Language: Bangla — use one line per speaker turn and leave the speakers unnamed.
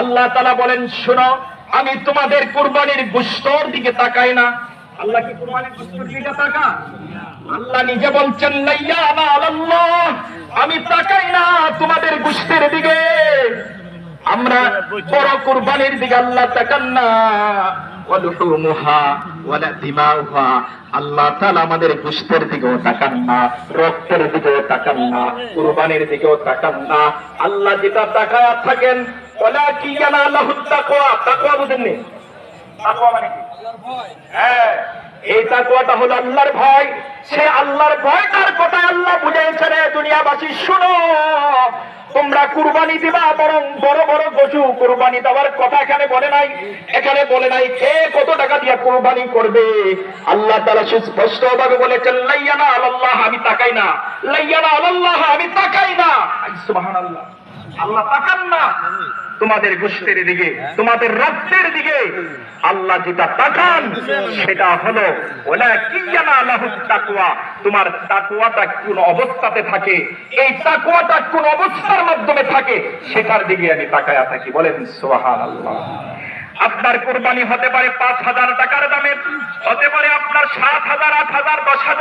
আল্লাহু তাআলা বলেন, শোনো, আমি তোমাদের কুরবানির গুস্তর দিকে তাকাই না। আল্লাহ কি কুরবানির গুস্তর দিকে তাকা আল্লাহ নিজে বলছেন আমি তাকাই না তোমাদের গুস্তের দিকে। আমরা বড় কুরবানির দিকে আল্লাহ তাকান না। আল্লাহ আমাদের গুস্তের দিকেও তাকান না, রক্তের দিকেও তাকান না, কুরবানির দিকেও তাকান না। আল্লাহ যেটা তাকায়া থাকেন ওলা কি বুঝেননি তাকওয়া। মানে হ্যাঁ এই তাকওয়াটা হলো আল্লাহর ভয়। সে আল্লাহর ভয় ভয়টার কথা আল্লাহ বুঝাইছে রে দুনিয়াবাসী, শুনো তোমরা কুরবানি দিবা, বরং বড় বড় পশু কুরবানি দেওয়ার কথা এখানে বলে নাই। এখানে বলে নাই, কে কত টাকা দিয়ে কুরবানি করবে? আল্লাহ তারা সুস্পষ্ট ভাবে বলেছেন, লাইয়ানা আল্লাহ আমি তাকাই না। লাইয়ানা আল্লাহ আমি তাকাই না। আল্লাহ তাকান না। তোমাদের গোষ্ঠীর দিকে তোমাদের রক্তের দিকে আল্লাহ যেটা তাকান সেটা হলো ওলা কি জানা আল্লাহ তাকুয়া তোমার তাকুয়াটা কোন অবস্থাতে থাকে এই তাকুয়াটা কোন অবস্থার মাধ্যমে থাকে সেটার দিকে আমি তাকায়া থাকি। বলেন সোহান আল্লাহ আপনার কোরবানি হতে পারে পাঁচ হাজার টাকার দামের হতে পারে আপনার সাত হাজার আট হাজার দশ হাজার